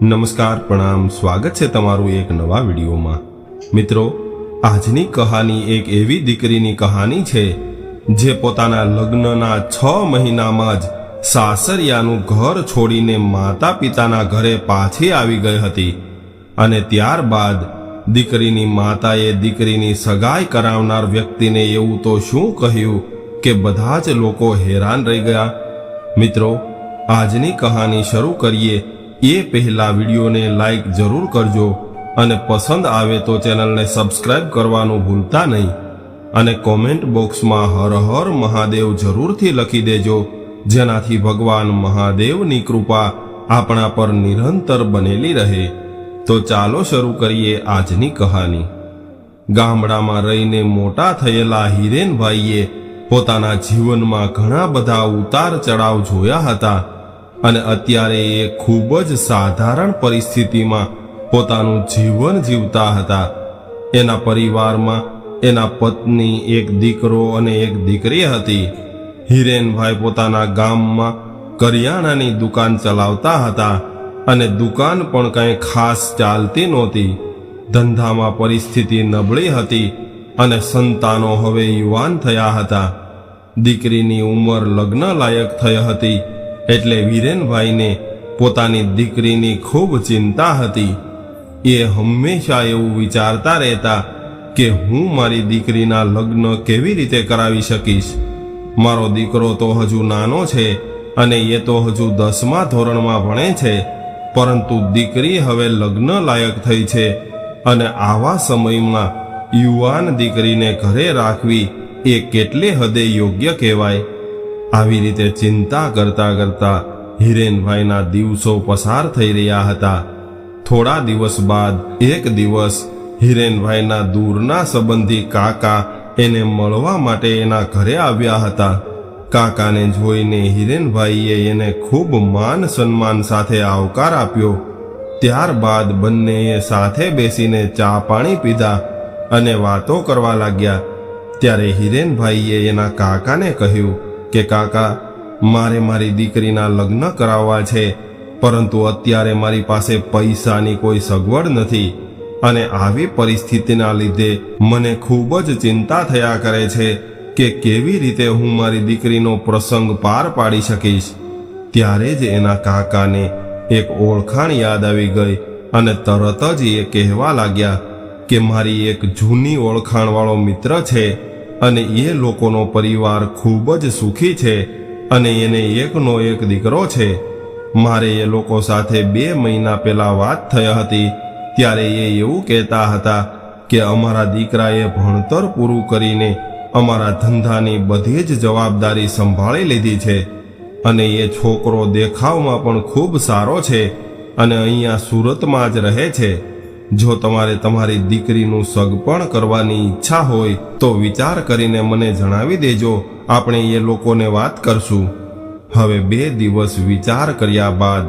નમસ્કાર, પ્રણામ, સ્વાગત છે તમારું એક નવા વિડીયોમાં. મિત્રો, આજની કહાની એક એવી દીકરીની કહાની છે, જે પોતાના લગ્નના છ મહિનામાં જ સાસરિયાનું ઘર છોડીને માતા પિતાના ઘરે પાછી આવી ગઈ હતી અને ત્યારબાદ દીકરીની માતાએ દીકરીની સગાઈ કરાવનાર વ્યક્તિને એવું તો શું કહ્યું કે બધા જ લોકો હેરાન રહી ગયા? મિત્રો, આજની કહાની શરૂ કરીએ એ પહેલા વિડીયોને લાઈક જરૂર કરજો અને પસંદ આવે તો ચેનલને સબસ્ક્રાઇબ કરવાનું ભૂલતા નહીં. અને કોમેન્ટ બોક્સમાં હર હર મહાદેવ જરૂરથી લખી દેજો, જેનાથી ભગવાન મહાદેવની કૃપા આપણા પર નિરંતર બનેલી રહે. તો ચાલો શરૂ કરીએ આજની કહાની. ગામડામાં રહીને મોટા થયેલા હિરેનભાઈએ પોતાના જીવનમાં ઘણા બધા ઉતાર ચડાવ જોયા હતા. અને અત્યારે એ ખૂબ જ સાધારણ પરિસ્થિતિમાં પોતાનું જીવન જીવતા હતા. એના પરિવારમાં એના પત્ની, એક દીકરો અને એક દીકરી હતી. હિરેનભાઈ પોતાના ગામમાં કરિયાણાની દુકાન ચલાવતા હતા અને દુકાન પણ કંઈ ખાસ ચાલતી નહોતી. ધંધામાં પરિસ્થિતિ નબળી હતી અને સંતાનો હવે યુવાન થયા હતા. દીકરીની ઉંમર લગ્ન લાયક થઈ હતી. એટલે વીરેનભાઈને પોતાની દીકરીની ખૂબ ચિંતા હતી. એ હંમેશા એવું વિચારતા રહેતા કે હું મારી દીકરીના લગ્ન કેવી રીતે કરાવી શકીશ? મારો દીકરો તો હજુ નાનો છે અને એ તો હજુ દસમા ધોરણમાં ભણે છે, પરંતુ દીકરી હવે લગ્ન લાયક થઈ છે અને આવા સમયમાં યુવાન દીકરીને ઘરે રાખવી એ કેટલે હદે યોગ્ય કહેવાય? આવી રીતે ચિંતા કરતા કરતા હિરેનભાઈના દિવસો પસાર થઈ રહ્યા હતા. થોડા દિવસ બાદ, એક દિવસ, હિરેનભાઈના દૂરના સંબંધી કાકા એને મળવા માટે એના ઘરે આવ્યા હતા. કાકાને જોઈને હિરેનભાઈએ એને ખૂબ માન સન્માન સાથે આવકાર આપ્યો. ત્યારબાદ બંનેએ સાથે બેસીને ચા પાણી પીધા અને વાતો કરવા લાગ્યા. ત્યારે હિરેનભાઈએ એના કાકાને કહ્યું કે કાકા, મારે મારી દીકરીના લગ્ન કરાવવા છે, પરંતુ અત્યારે મારી પાસે પૈસાની કોઈ સગવડ નથી અને આવી પરિસ્થિતિના લીધે મને ખૂબ જ ચિંતા થયા કરે છે કે કેવી રીતે હું મારી દીકરીનો પ્રસંગ પાર પાડી શકીશ. ત્યારે જ એના કાકાને એક ઓળખાણ યાદ આવી ગઈ અને તરત જ એ કહેવા લાગ્યા કે મારી એક જૂની ઓળખાણવાળો મિત્ર છે અને એ લોકોનો પરિવાર ખૂબ જ સુખી છે અને એને એકનો એક દીકરો છે. મારે એ લોકો સાથે બે મહિના પહેલા વાત થઈ હતી, ત્યારે એ એવું કહેતા હતા કે અમારા દીકરાએ ભણતર પૂરું કરીને અમારા ધંધાની બધી જ જવાબદારી સંભાળી લીધી છે અને એ છોકરો દેખાવમાં પણ ખૂબ સારો છે અને અહીંયા સુરતમાં જ રહે છે. જો તમારે તમારી દીકરીનું સગપણ કરવાની ઈચ્છા હોય, તો વિચાર કરીને મને જણાવી દેજો. આપણે એ લોકોને વાત કરશું. હવે બે દિવસ વિચાર કર્યા બાદ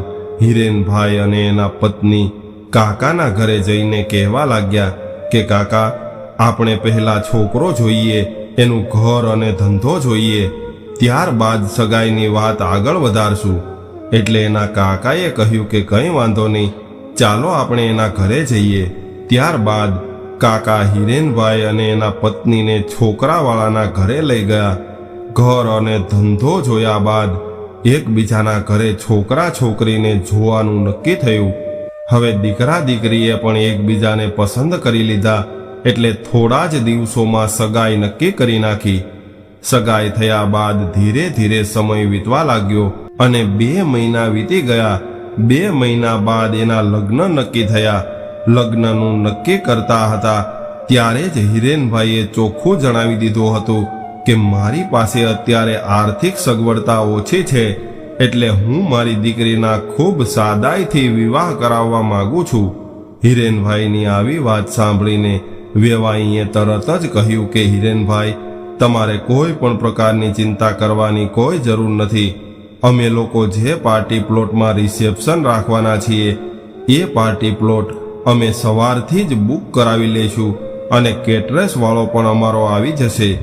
હિરેનભાઈ અને એના પત્ની કાકાના ઘરે જઈને કહેવા લાગ્યા કે, કાકા, આપણે પહેલા છોકરો જોઈએ, એનું ઘર અને ધંધો જોઈએ. ત્યારબાદ સગાઈની વાત આગળ વધારશું. એટલે એના કાકાએ કહ્યું કે, કંઈ વાંધો નહીં. ચાલો આપણે એના ઘરે જઈએ. ત્યારબાદ કાકા હિરેનભાઈ અને એના પત્નીને છોકરાવાળાના ઘરે લઈ ગયા. ઘર અને ધંધો જોયા બાદ એકબીજાના ઘરે છોકરા છોકરીને જોવાનું નક્કી થયું. હવે દીકરા દીકરીએ પણ એકબીજાને પસંદ કરી લીધા એટલે થોડા જ દિવસોમાં સગાઈ નક્કી કરી નાખી. સગાઈ થયા બાદ ધીરે ધીરે સમય વીતવા લાગ્યો અને બે મહિના વીતી ગયા. બે મહિના બાદ એના લગ્ન નક્કી થયા. લગ્નનું નક્કી કરતા હતા. ત્યારે જ હિરેનભાઈએ ચોખ્ખું જણાવી દીધું હતું કે મારી પાસે અત્યારે આર્થિક સગવડતા ઓછી છે, એટલે હું મારી દીકરીના ખૂબ સાદાઈથી વિવાહ કરાવવા માંગુ છું. હિરેનભાઈની આવી વાત સાંભળીને વેવાઈએ તરત જ કહ્યું કે, હિરેનભાઈ, તમારે કોઈ પણ પ્રકારની ચિંતા કરવાની કોઈ જરૂર નથી. અમે લોકો જે પાર્ટી પ્લોટમાં રિસેપ્શન રાખવાના છીએ, એ પાર્ટી પ્લોટ અમે સવારથી જ બુક કરાવી લઈશું અને કેટરેસવાળો પણ અમારો આવી જશે.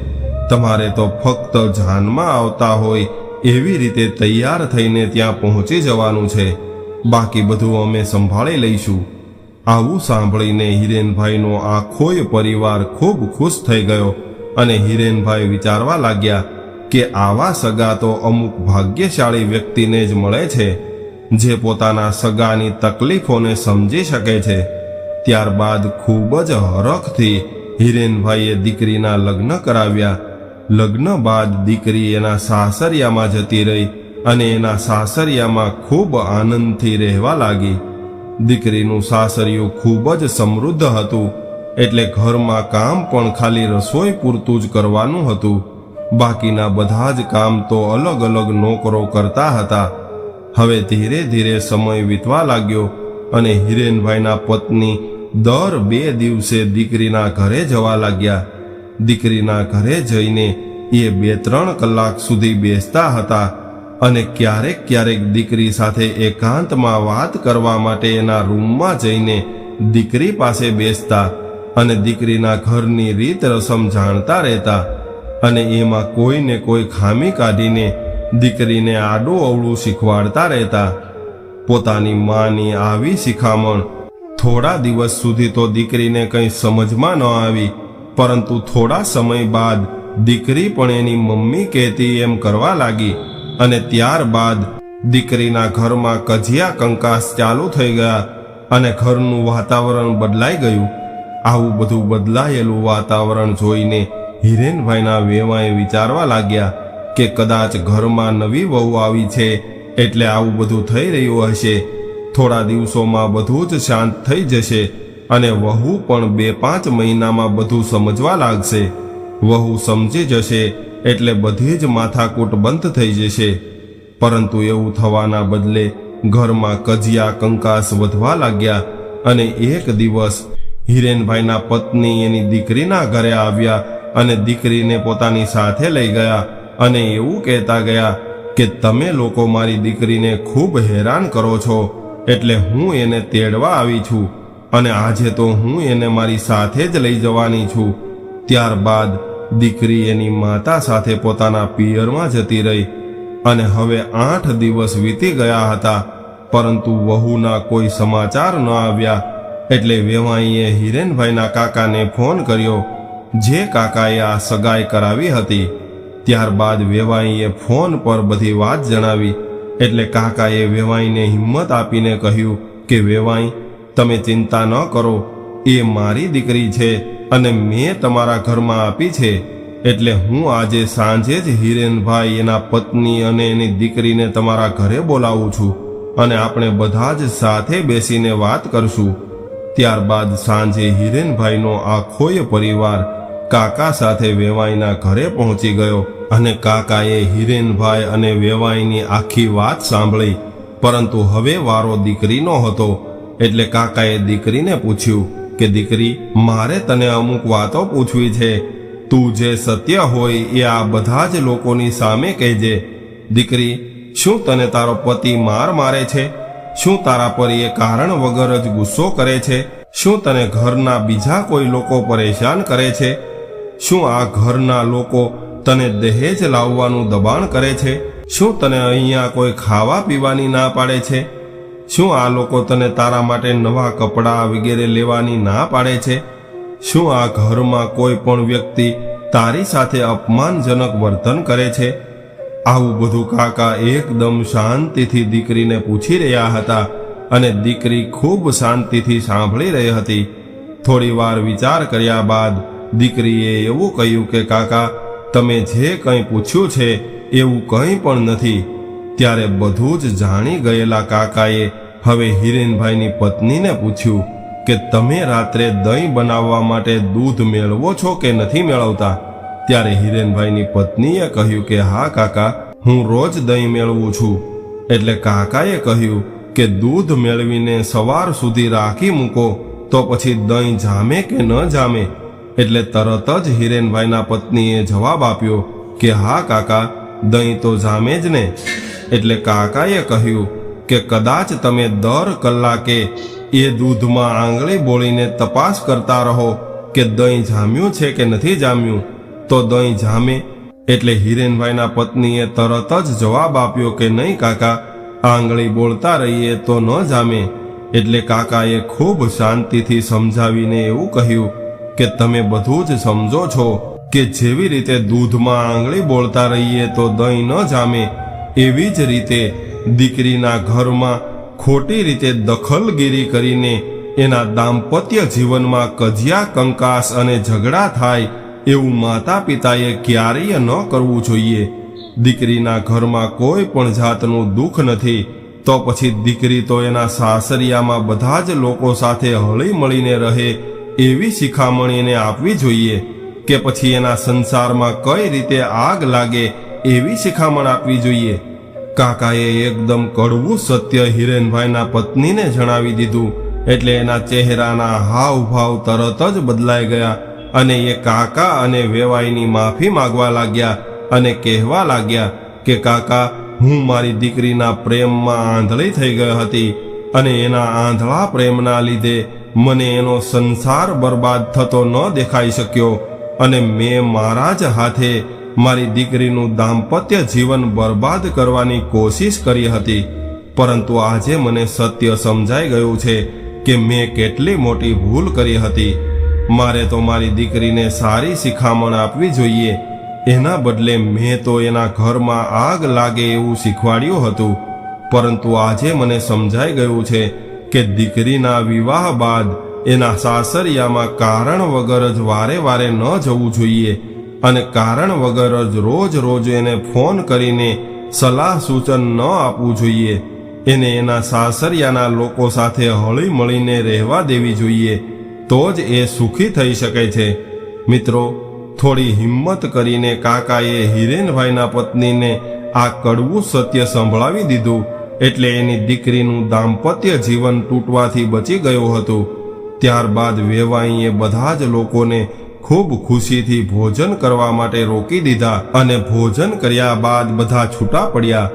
તમારે તો ફક્ત જાનમાં આવતા હોય એવી રીતે તૈયાર થઈને ત્યાં પહોંચી જવાનું છે. બાકી બધું અમે સંભાળી લઈશું. આવું સાંભળીને હિરેનભાઈનો આખોય પરિવાર ખૂબ ખુશ થઈ ગયો અને હિરેનભાઈ વિચારવા લાગ્યા કે આવા સગા તો અમુક ભાગ્યશાળી વ્યક્તિને જ મળે છે, જે પોતાના સગાની તકલીફોને સમજી શકે છે. ત્યારબાદ ખૂબ જ હરખથી હિરેનભાઈએ દીકરીના લગ્ન કરાવ્યા. લગ્ન બાદ દીકરી એના સાસરિયામાં જતી રહી અને એના સાસરિયામાં ખૂબ આનંદથી રહેવા લાગી. દીકરીનું સાસરિયું ખૂબ જ સમૃદ્ધ હતું, એટલે ઘરમાં કામ પણ ખાલી રસોઈ પૂરતું જ કરવાનું હતું. બાકીના બધા જ કામ તો અલગ અલગ નોકરો કરતા હતા. હવે ધીરે ધીરે સમય વીતવા લાગ્યો અને હિરેનભાઈના પત્ની દર બે દિવસે દીકરીના ઘરે જવા લાગ્યા. દીકરીના ઘરે જઈને એ બે ત્રણ કલાક સુધી બેસતા હતા અને ક્યારેક ક્યારેક દીકરી સાથે એકાંતમાં વાત કરવા માટે એના રૂમમાં જઈને દીકરી પાસે બેસતા અને દીકરીના ઘરની રીત રસમ જાણતા રહેતા. અને એમાં કોઈને કોઈ ખામી કાઢીને દીકરીને આડું અવળું શીખવાડતા રહેતા પોતાની માની આવી શિખામણ. થોડા દિવસ સુધી તો દીકરીને કંઈ સમજમાં ન આવી, પરંતુ થોડા સમય બાદ દીકરી પણ એની મમ્મી કહેતી એમ કરવા લાગી અને ત્યારબાદ દીકરીના ઘરમાં કજિયા કંકાસ ચાલુ થઈ ગયા અને ઘરનું વાતાવરણ બદલાઈ ગયું. આવું બધું બદલાયેલું વાતાવરણ જોઈને હિરેનભાઈના વેવાએ વિચારવા લાગ્યા કે કદાચ ઘરમાં નવી વહુ આવી છે એટલે આવું બધું થઈ રહ્યું હશે. થોડા દિવસોમાં બધું જ શાંત થઈ જશે અને વહુ પણ બે પાંચ મહિનામાં બધું સમજવા લાગશે. વહુ સમજી જશે એટલે બધી જ માથાકૂટ બંધ થઈ જશે. પરંતુ એવું થવાના બદલે ઘરમાં કજિયા કંકાસ વધવા લાગ્યા અને એક દિવસ હિરેનભાઈના પત્ની એની દીકરીના ઘરે આવ્યા અને દીકરીને પોતાની સાથે લઈ ગયા અને એવું કહેતા ગયા કે તમે લોકો મારી દીકરીને ખૂબ હેરાન કરો છો, એટલે હું એને તેડવા આવી છું અને આજે તો હું એને મારી સાથે જ લઈ જવાની છું. ત્યારબાદ દીકરી એની માતા સાથે પોતાના પિયરમાં જતી રહી અને હવે આઠ દિવસ વીતી ગયા હતા, પરંતુ વહુના કોઈ સમાચાર ન આવ્યા. એટલે વેવાઈએ હિરેનભાઈના કાકાને ફોન કર્યો જે કાકાએ આ સગાઈ કરાવી હતી, ત્યારબાદ વેવાઈએ ફોન પર બધી વાત જણાવી, એટલે કાકાએ વેવાઈને હિંમત આપીને કહ્યું કે, વેવાઈ, તમે ચિંતા ન કરો, એ મારી દીકરી છે અને મેં તમારા ઘરમાં આપી છે, એટલે હું આજે સાંજે જ હિરેનભાઈ એના પત્ની અને એની દીકરીને તમારા ઘરે બોલાવું છું અને આપણે બધા જ સાથે બેસીને વાત કરશું. ત્યારબાદ સાંજે હિરેનભાઈનો આખોય પરિવાર કાકા સાથે વેવાઈના ઘરે પહોંચી ગયો અને કાકાએ હિરેનભાઈ અને વેવાઈની આખી વાત સાંભળી. પરંતુ હવે વારો દીકરીનો હતો. એટલે કાકાએ દીકરીને પૂછ્યું કે, દીકરી, મારે તને અમુક વાતો પૂછવી છે. તું જે સત્ય હોય એ આ બધા જ લોકોની સામે કહેજે. દીકરી, શું તને તારો પતિ માર મારે છે? શું તારા પર એ કારણ વગર જ ગુસ્સો કરે છે? શું તને ઘરના બીજા કોઈ લોકો પરેશાન કરે છે? શું આ ઘરના લોકો તને દહેજ લાવવાનું દબાણ કરે છે? શું તને અહીંયા કોઈ ખાવા પીવાની ના પાડે છે? શું આ લોકો તને તારા માટે નવા કપડાં વગેરે લેવાની ના પાડે છે? શું આ ઘરમાં કોઈ પણ વ્યક્તિ તારી સાથે અપમાનજનક વર્તન કરે છે? આવું બધું કાકા એકદમ શાંતિથી દીકરીને પૂછી રહ્યા હતા અને દીકરી ખૂબ શાંતિથી સાંભળી રહી હતી. થોડી વાર વિચાર કર્યા બાદ દીકરીએ એવું કહ્યું કે, કાકા, તમે જે કંઈ પૂછ્યું છે, એવું કંઈ પણ નથી. ત્યારે બધું જ જાણી ગયેલા કાકાએ હવે હિરેનભાઈની પત્નીને પૂછ્યું કે, તમે રાત્રે દહીં બનાવવા માટે દૂધ મેળવો છો કે નથી મેળવતા? ત્યારે હિરેનભાઈની પત્નીએ કહ્યું કે, હા, કાકા, હું રોજ દહીં મેળવું છું. એટલે કાકાએ કહ્યું કે, દૂધ મેળવીને સવાર સુધી રાખી મૂકો, તો પછી દહીં જામે કે ન જામે? એટલે તરત જ હિરેનભાઈના પત્નીએ જવાબ આપ્યો કે, હા, કાકા, દહીં તો જામે જ ને. એટલે કાકાએ કહ્યું કે, કદાચ તમે દર કલાકે એ દૂધમાં આંગળી બોળીને તપાસ કરતા રહો કે દહીં જામ્યું છે કે નથી જામ્યું. તો દહીં જામે એટલે હિરેનભાઈના પત્નીએ તરત જ જવાબ આપ્યો કે, નહીં, કાકા, આંગળી બોલતા રહીએ તો ન જામે. એટલે કાકાએ ખૂબ શાંતિથી સમજાવીને એવું કહ્યું કે તમે બધું જ સમજો છો કે જેવી રીતે દૂધમાં આંગળી બોલતા રહીએ તો દહીં ન જામે, એવી જ રીતે દીકરીના ઘરમાં ખોટી રીતે દખલગીરી કરીને એના દાંપત્ય જીવનમાં કજિયા, કંકાસ અને ઝઘડા થાય એવું માતા પિતાએ ક્યારેય ન કરવું જોઈએ. દીકરીના ઘરમાં કોઈ પણ જાતનું દુઃખ નથી, તો પછી દીકરી તો એના સાસરિયામાં બધા જ લોકો સાથે હળી મળીને રહે એવી શિખામણ એને આપવી જોઈએ કે પછી એના સંસારમાં કઈ રીતે આગ લાગે એવી શિખામણ આપવી જોઈએ. કાકાએ એકદમ કડવું સત્ય હિરેનભાઈના પત્નીને જણાવી દીધું એટલે એના ચહેરાના હાવભાવ તરત જ બદલાઈ ગયા અને એ કાકા અને વેવાઈની માફી માંગવા લાગ્યા અને કહેવા લાગ્યા કે, કાકા, હું મારી દીકરીના પ્રેમમાં આંધળી થઈ ગઈ હતી અને એના આંધળા પ્રેમના લીધે મને એનો સંસાર બરબાદ થતો ન દેખાઈ શક્યો અને મેં મારા જ હાથે મારી દીકરીનું દાંપત્ય જીવન બરબાદ કરવાની કોશિશ કરી હતી. પરંતુ આજે મને સત્ય સમજાઈ ગયું છે કે મેં કેટલી મોટી ભૂલ કરી હતી. મારે તો મારી દીકરીને સારી શિખામણ આપવી જોઈએ. એના બદલે મેં તો એના ઘરમાં આગ લાગે એવું શીખવાડ્યું હતું. પરંતુ આજે મને સમજાઈ ગયું છે કે દીકરીના વિવાહ બાદ એના સાસરિયામાં કારણ વગર જ વારે વારે ન જવું જોઈએ અને કારણ વગર જ રોજ રોજ એને ફોન કરીને સલાહ સૂચન ન આપવું જોઈએ. એને એના સાસરિયાના લોકો સાથે હળી મળીને રહેવા દેવી જોઈએ. તો જ એ સુખી થઈ શકે છે. મિત્રો, થોડી હિંમત કરીને કાકાએ હિરેનભાઈના પત્નીને આ કડવું સત્ય સંભળાવી દીધું. એટલે એની દીકરીનું દાંપત્ય જીવન તૂટવાથી બચી ગયું હતું. ત્યારબાદ વેવાઈએ બધા જ લોકોને ખૂબ ખુશીથી ભોજન કરવા માટે રોકી દીધા અને ભોજન કર્યા બાદ બધા છૂટા પડ્યા.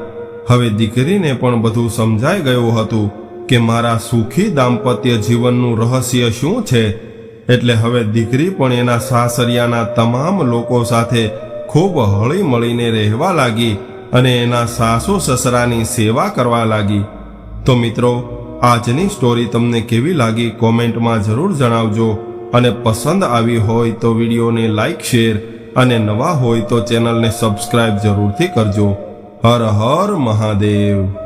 હવે દીકરીને પણ બધું સમજાઈ ગયું હતું કે મારા સુખી દાંપત્ય જીવનનું રહસ્ય શું છે? એટલે હવે દીકરી પણ એના સાસરિયાના તમામ લોકો સાથે ખૂબ હળી મળીને રહેવા લાગી. અને એના સાસુ સસરાની સેવા કરવા લાગી. તો મિત્રો, આજની સ્ટોરી તમને કેવી લાગી કોમેન્ટમાં જરૂર જણાવજો અને પસંદ આવી હોય તો વિડીયોને લાઈક શેર અને નવા હોય તો ચેનલને સબસ્ક્રાઇબ જરૂરથી કરજો. હર હર મહાદેવ.